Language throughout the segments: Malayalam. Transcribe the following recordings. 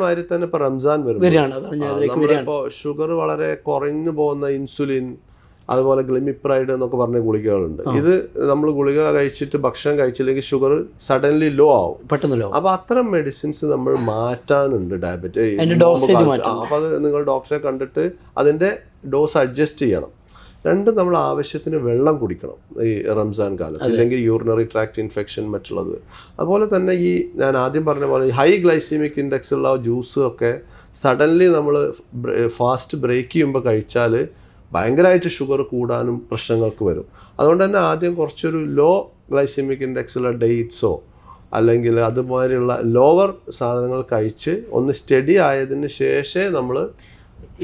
മാതിരി തന്നെ ഇപ്പൊ റംസാൻ വരും വരികയാണ്. അതാണ് ഞാൻ അതിലേക്ക് വരികയാണ്. നമ്മളിപ്പോ ഷുഗർ വളരെ കുറഞ്ഞു പോകുന്ന ഇൻസുലിൻ അതുപോലെ ഗ്ലിമിപ്രൈഡ് എന്നൊക്കെ പറഞ്ഞ ഗുളികകളുണ്ട്. ഇത് നമ്മൾ ഗുളിക കഴിച്ചിട്ട് ഭക്ഷണം കഴിച്ചില്ലെങ്കിൽ ഷുഗർ സഡൻലി ലോ ആവും. പെട്ടെന്നല്ലോ അപ്പൊ അത്തരം മെഡിസിൻസ് നമ്മൾ മാറ്റാനുണ്ട് ഡയബറ്റ് അതിന്റെ dosage മാറ്റണം. അപ്പൊ അത് നിങ്ങൾ ഡോക്ടറെ കണ്ടിട്ട് അതിന്റെ ഡോസ് അഡ്ജസ്റ്റ് ചെയ്യണം. രണ്ട് നമ്മൾ ആവശ്യത്തിന് വെള്ളം കുടിക്കണം ഈ റംസാൻ കാലത്ത് അല്ലെങ്കിൽ യൂറിനറി ട്രാക്ട് ഇൻഫെക്ഷൻ മറ്റുള്ളത്. അതുപോലെ തന്നെ ഈ ഞാൻ ആദ്യം പറഞ്ഞ പോലെ ഹൈ ഗ്ലൈസീമിക് ഇൻഡെക്സ് ഉള്ള ജ്യൂസ് ഒക്കെ സഡൻലി നമ്മൾ ഫാസ്റ്റ് ബ്രേക്ക് ചെയ്യുമ്പോൾ കഴിച്ചാൽ ഭയങ്കരമായിട്ട് ഷുഗർ കൂടാനും പ്രശ്നങ്ങൾക്ക് വരും. അതുകൊണ്ട് തന്നെ ആദ്യം കുറച്ചൊരു ലോ ഗ്ലൈസീമിക് ഇൻഡെക്സ് ഉള്ള ഡേറ്റ്സോ അല്ലെങ്കിൽ അതുമാതിരിയുള്ള ലോവർ സാധനങ്ങൾ കഴിച്ച് ഒന്ന് സ്റ്റഡി ആയതിന് ശേഷമേ നമ്മൾ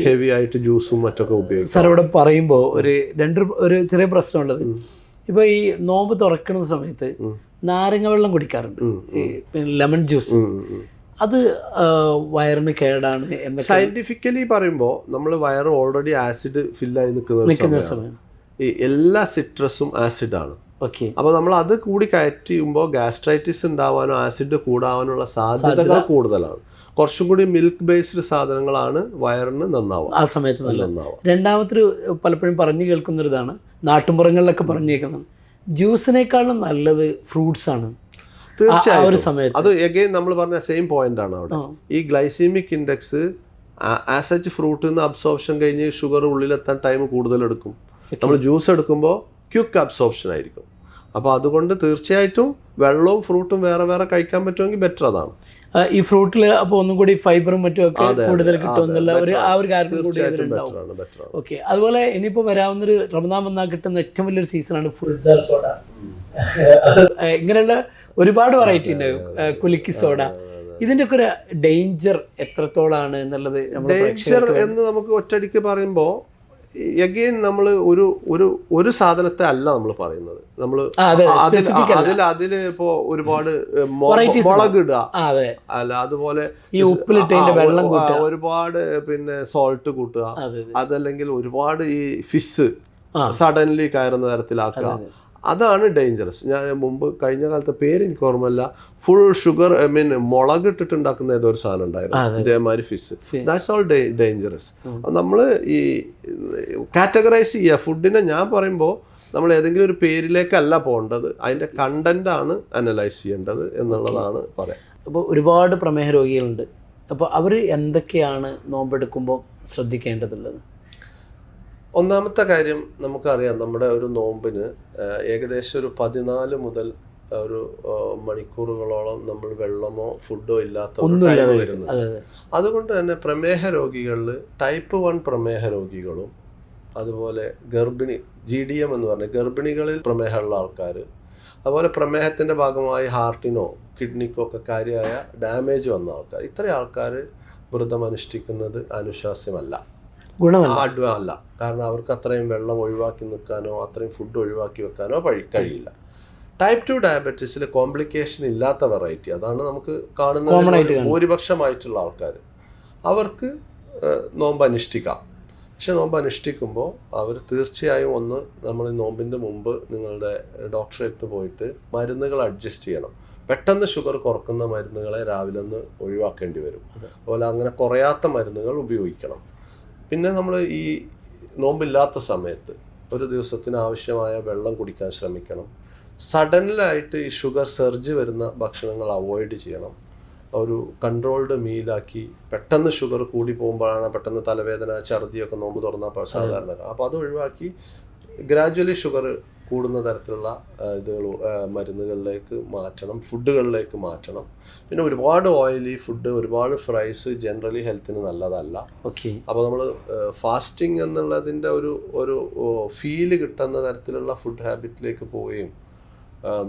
ഹെവി ആയിട്ട് ജ്യൂസും മറ്റൊക്കെ ഉപയോഗിക്കും. സാർ ഇവിടെ പറയുമ്പോൾ ഒരു രണ്ട് ഒരു ചെറിയ പ്രശ്നമുള്ളത്. ഇപ്പൊ ഈ നോമ്പ് തുറക്കുന്ന സമയത്ത് നാരങ്ങ വെള്ളം കുടിക്കാറുണ്ട്. പിന്നെ ലെമൺ ജ്യൂസ് അത് വയറിന് കേടാണ് സയന്റിഫിക്കലി പറയുമ്പോൾ നമ്മൾ വയറ് ഓൾറെഡി ആസിഡ് ഫില്ലായി നിൽക്കുന്ന സമയം. ഈ എല്ലാ സിട്രസും ആസിഡാണ് ഓക്കെ അപ്പോൾ നമ്മൾ അത് കൂടി കയറ്റിയുമ്പോൾ ഗാസ്ട്രൈറ്റിസ് ഉണ്ടാവാനോ ആസിഡ് കൂടാവാനുള്ള സാധ്യതകൾ കൂടുതലാണ്. കുറച്ചും കൂടി മിൽക്ക് ബേസ്ഡ് സാധനങ്ങളാണ് വയറിന് നന്നാവുക. ആ സമയത്ത് നന്നാവുക. രണ്ടാമത്തൊരു പലപ്പോഴും പറഞ്ഞു കേൾക്കുന്ന ഒരു ഇതാണ് നാട്ടുമ്പുറങ്ങളിലൊക്കെ പറഞ്ഞു കേൾക്കുന്നത് ജ്യൂസിനേക്കാളും നല്ലത് ഫ്രൂട്ട്സ് ആണ്. തീർച്ചയായും അത് എഗെയിൻ നമ്മൾ പറഞ്ഞ സെയിം പോയിന്റ് ആണ് അവിടെ. ഈ ഗ്ലൈസീമിക് ഇൻഡെക്സ് ആസ് സച്ച് ഫ്രൂട്ടിൽ നിന്ന് അബ്സോർപ്ഷൻ കഴിഞ്ഞ് ഷുഗർ ഉള്ളിലെത്താൻ ടൈം കൂടുതൽ എടുക്കും നമ്മൾ ജ്യൂസ് എടുക്കുമ്പോൾ ക്യുക്ക് അബ്സോർപ്ഷൻ ആയിരിക്കും. അപ്പോൾ അതുകൊണ്ട് തീർച്ചയായിട്ടും വെള്ളവും ഫ്രൂട്ടും വേറെ വേറെ കഴിക്കാൻ പറ്റുമെങ്കിൽ ബെറ്റർ അതാണ്. ഈ ഫ്രൂട്ടിൽ അപ്പോൾ ഒന്നും കൂടി ഫൈബറും മറ്റും ഒക്കെ കൂടുതൽ കിട്ടുമെന്നുള്ള ഒരു ആ ഒരു കാരണം കൂടി ഓക്കെ അതുപോലെ ഇനിയിപ്പോൾ വരാവുന്നൊരു റമദാൻ വന്നാൽ കിട്ടുന്ന ഏറ്റവും വലിയൊരു സീസണാണ് ഫുൾ ജാർ സോഡ ഇങ്ങനെയുള്ള ഒരുപാട് വെറൈറ്റി ഉണ്ട്. കുലുക്കി സോഡ ഇതിന്റെ ഒക്കെ ഒരു ഡേഞ്ചർ എത്രത്തോളാണ് എന്നുള്ളത് ഡേഞ്ചർ എന്ന് നമുക്ക് ഒറ്റടിക്ക് പറയുമ്പോൾ എഗെയിൻ നമ്മൾ ഒരു ഒരു ഒരു സാധനത്തെ അല്ല നമ്മൾ പറയുന്നത്. നമ്മൾ അതിൽ. അതിൽ അതിൽ ഇപ്പോ ഒരുപാട് മുളക് ഇടുക. അല്ല അതുപോലെ ഒരുപാട് പിന്നെ സോൾട്ട് കൂട്ടുക. അതെ അതല്ലെങ്കിൽ ഒരുപാട് ഈ ഫിഷ് സഡൻലി കയറുന്ന തരത്തിലാക്കുക. അതാണ് ഡേഞ്ചറസ് ഞാൻ മുമ്പ് കഴിഞ്ഞ കാലത്തെ പേര് എനിക്ക് ഓർമ്മയില്ല. ഫുൾ ഷുഗർ ഐ മീൻ മുളക് ഇട്ടിട്ട് ഉണ്ടാക്കുന്ന ഏതോ ഒരു സാധനം ഉണ്ടായിരുന്നു. ഇതേമാതിരി ഫിഷ് ദാറ്റ്സ് ഓൾ ഡേഞ്ചറസ് നമ്മൾ ഈ കാറ്റഗറൈസ് ചെയ്യുക. ഫുഡിനെ ഞാൻ പറയുമ്പോൾ നമ്മൾ ഏതെങ്കിലും ഒരു പേരിലേക്കല്ല പോകേണ്ടത്. അതിന്റെ ആണ് അനലൈസ് ചെയ്യേണ്ടത് എന്നുള്ളതാണ് പറയാം. അപ്പോൾ ഒരുപാട് പ്രമേഹ രോഗികളുണ്ട്. അപ്പോൾ അവർ എന്തൊക്കെയാണ് നോമ്പെടുക്കുമ്പോൾ ശ്രദ്ധിക്കേണ്ടതുള്ളത്? ഒന്നാമത്തെ കാര്യം നമുക്കറിയാം നമ്മുടെ ഒരു നോമ്പിന് ഏകദേശം ഒരു പതിനാല് മുതൽ ഒരു മണിക്കൂറുകളോളം നമ്മൾ വെള്ളമോ ഫുഡോ ഇല്ലാത്ത വരുന്നത്. അതുകൊണ്ട് തന്നെ പ്രമേഹ രോഗികളിൽ ടൈപ്പ് വൺ പ്രമേഹ രോഗികളും അതുപോലെ ഗർഭിണി ജി ഡി എം എന്ന് പറഞ്ഞ ഗർഭിണികളിൽ പ്രമേഹമുള്ള ആൾക്കാർ അതുപോലെ പ്രമേഹത്തിന്റെ ഭാഗമായി ഹാർട്ടിനോ കിഡ്നിക്കോ ഒക്കെ കാര്യമായ ഡാമേജ് വന്ന ആൾക്കാർ ഇത്രയും ആൾക്കാർ വ്രതം അനുഷ്ഠിക്കുന്നത് അനുശാസ്യമല്ല ഗുണമല്ല. അല്ല കാരണം അവർക്ക് അത്രയും വെള്ളം ഒഴിവാക്കി നിൽക്കാനോ അത്രയും ഫുഡ് ഒഴിവാക്കി വെക്കാനോ കഴി- കഴിയില്ല. ടൈപ്പ് ടു ഡയബറ്റീസിൽ കോംപ്ലിക്കേഷൻ ഇല്ലാത്ത വെറൈറ്റി അതാണ് നമുക്ക് കാണുന്ന കാണുന്നത്. ഭൂരിപക്ഷമായിട്ടുള്ള ആൾക്കാർ അവർക്ക് നോമ്പ് അനുഷ്ഠിക്കാം പക്ഷെ നോമ്പ് അനുഷ്ഠിക്കുമ്പോൾ അവർ തീർച്ചയായും ഒന്ന് നമ്മൾ നോമ്പിന്റെ മുമ്പ് നിങ്ങളുടെ ഡോക്ടറെ അടുത്ത് പോയിട്ട് മരുന്നുകൾ അഡ്ജസ്റ്റ് ചെയ്യണം. പെട്ടെന്ന് ഷുഗർ കുറക്കുന്ന മരുന്നുകളെ രാവിലെ ഒന്ന് ഒഴിവാക്കേണ്ടി വരും. അതുപോലെ അങ്ങനെ കുറയാത്ത മരുന്നുകൾ ഉപയോഗിക്കണം. പിന്നെ നമ്മൾ ഈ നോമ്പില്ലാത്ത സമയത്ത് ഒരു ദിവസത്തിന് ആവശ്യമായ വെള്ളം കുടിക്കാൻ ശ്രമിക്കണം. സഡനിലായിട്ട് ഈ ഷുഗർ സർജ് വരുന്ന ഭക്ഷണങ്ങൾ അവോയ്ഡ് ചെയ്യണം. ഒരു കൺട്രോൾഡ് മീലാക്കി പെട്ടെന്ന് ഷുഗർ കൂടി പോകുമ്പോഴാണ് പെട്ടെന്ന് തലവേദന ഛർദിയൊക്കെ നോമ്പ് തുറന്നാൽ സാധാരണ. അപ്പോൾ അത് ഒഴിവാക്കി ഗ്രാജ്വലി ഷുഗർ കൂടുന്ന തരത്തിലുള്ള ഇതുകൾ മരുന്നുകളിലേക്ക് മാറ്റണം ഫുഡുകളിലേക്ക് മാറ്റണം. പിന്നെ ഒരുപാട് ഓയിലി ഫുഡ് ഒരുപാട് ഫ്രൈസ് ജനറലി ഹെൽത്തിന് നല്ലതല്ല. ഓക്കെ അപ്പോൾ നമ്മൾ ഫാസ്റ്റിംഗ് എന്നുള്ളതിന്റെ ഒരു ഒരു ഫീൽ കിട്ടുന്ന തരത്തിലുള്ള ഫുഡ് ഹാബിറ്റിലേക്ക് പോവുകയും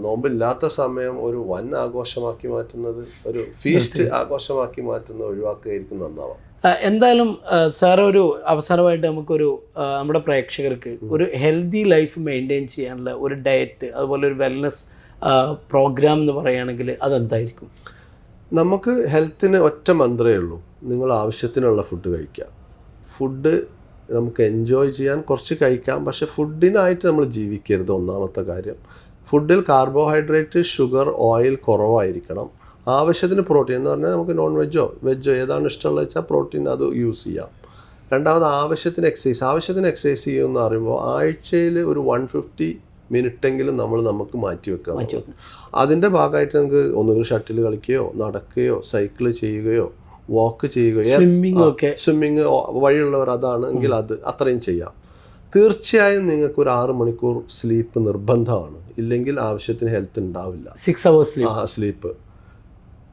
നോമ്പില്ലാത്ത സമയം ഒരു വൻ ആഘോഷമാക്കി മാറ്റുന്നത് ഒരു ഫീസ്റ്റ് ആഘോഷമാക്കി മാറ്റുന്നത് ഒഴിവാക്കുകയായിരിക്കും നന്നാവാം. എന്തായാലും സാർ ഒരു അവസാനമായിട്ട് നമുക്കൊരു നമ്മുടെ പ്രേക്ഷകർക്ക് ഒരു ഹെൽത്തി ലൈഫ് മെയിന്റെയിൻ ചെയ്യാനുള്ള ഒരു ഡയറ്റ് അതുപോലെ ഒരു വെൽനസ് പ്രോഗ്രാം എന്ന് പറയുകയാണെങ്കിൽ അതെന്തായിരിക്കും? നമുക്ക് ഹെൽത്തിന് ഒറ്റ മന്ത്രമേ ഉള്ളൂ. നിങ്ങൾ ആവശ്യത്തിനുള്ള ഫുഡ് കഴിക്കുക. ഫുഡ് നമുക്ക് എൻജോയ് ചെയ്യാൻ കുറച്ച് കഴിക്കാം. പക്ഷെ ഫുഡിനായിട്ട് നമ്മൾ ജീവിക്കരുത്. ഒന്നാമത്തെ കാര്യം ഫുഡിൽ കാർബോഹൈഡ്രേറ്റ് ഷുഗർ ഓയിൽ കുറവായിരിക്കണം. ആവശ്യത്തിന് പ്രോട്ടീൻ എന്ന് പറഞ്ഞാൽ നമുക്ക് നോൺ വെജോ വെജോ ഏതാണ് ഇഷ്ടമുള്ളത് വെച്ചാൽ പ്രോട്ടീൻ അത് യൂസ് ചെയ്യാം. രണ്ടാമത് ആവശ്യത്തിന് എക്സസൈസ് ആവശ്യത്തിന് എക്സസൈസ് ചെയ്യുമെന്ന് പറയുമ്പോൾ ആഴ്ചയിൽ ഒരു വൺ ഫിഫ്റ്റി മിനിറ്റെങ്കിലും നമ്മൾ നമുക്ക് മാറ്റി വെക്കാം അതിന്റെ ഭാഗമായിട്ട് നമുക്ക് ഒന്നുകിൽ ഷട്ടിൽ കളിക്കുകയോ നടക്കുകയോ സൈക്കിൾ ചെയ്യുകയോ വാക്ക് ചെയ്യുകയോ സ്വിമ്മിങ് വഴിയുള്ളവർ അതാണ് എങ്കിൽ അത് അത്രയും ചെയ്യാം. തീർച്ചയായും നിങ്ങൾക്ക് ഒരു ആറ് മണിക്കൂർ സ്ലീപ്പ് നിർബന്ധമാണ്. ഇല്ലെങ്കിൽ ആവശ്യത്തിന് ഹെൽത്ത് ഉണ്ടാവില്ല. സിക്സ് അവേഴ്സ് ആ സ്ലീപ്പ്.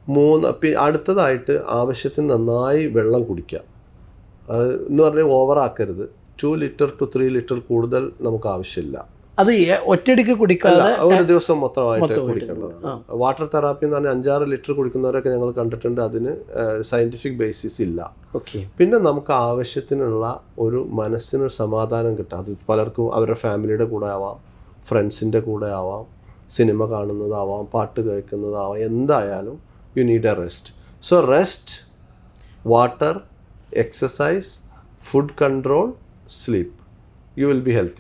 മൂന്ന് പിന്നെ അടുത്തതായിട്ട് ആവശ്യത്തിന് നന്നായി വെള്ളം കുടിക്കുക. അത് എന്ന് പറഞ്ഞാൽ ഓവറാക്കരുത്. Two litre two three litre കൂടുതൽ നമുക്ക് ആവശ്യമില്ല. അത് ഒറ്റയടിക്ക് കുടിക്കാതെ ഒരു ദിവസം മൊത്തമായിട്ട് വാട്ടർ തെറാപ്പി എന്ന് പറഞ്ഞാൽ അഞ്ചാറ് ലിറ്റർ കുടിക്കുന്നവരൊക്കെ ഞങ്ങൾ കണ്ടിട്ടുണ്ട്. അതിന് സയന്റിഫിക് ബേസിസ് ഇല്ല. ഓക്കെ. പിന്നെ നമുക്ക് ആവശ്യത്തിനുള്ള ഒരു മനസ്സിന് സമാധാനം കിട്ടും. അത് പലർക്കും അവരുടെ ഫാമിലിയുടെ കൂടെ ആവാം ഫ്രണ്ട്സിന്റെ കൂടെ ആവാം സിനിമ കാണുന്നതാവാം പാട്ട് കേൾക്കുന്നതാവാം എന്തായാലും you need a rest so rest water exercise food control sleep you will be healthy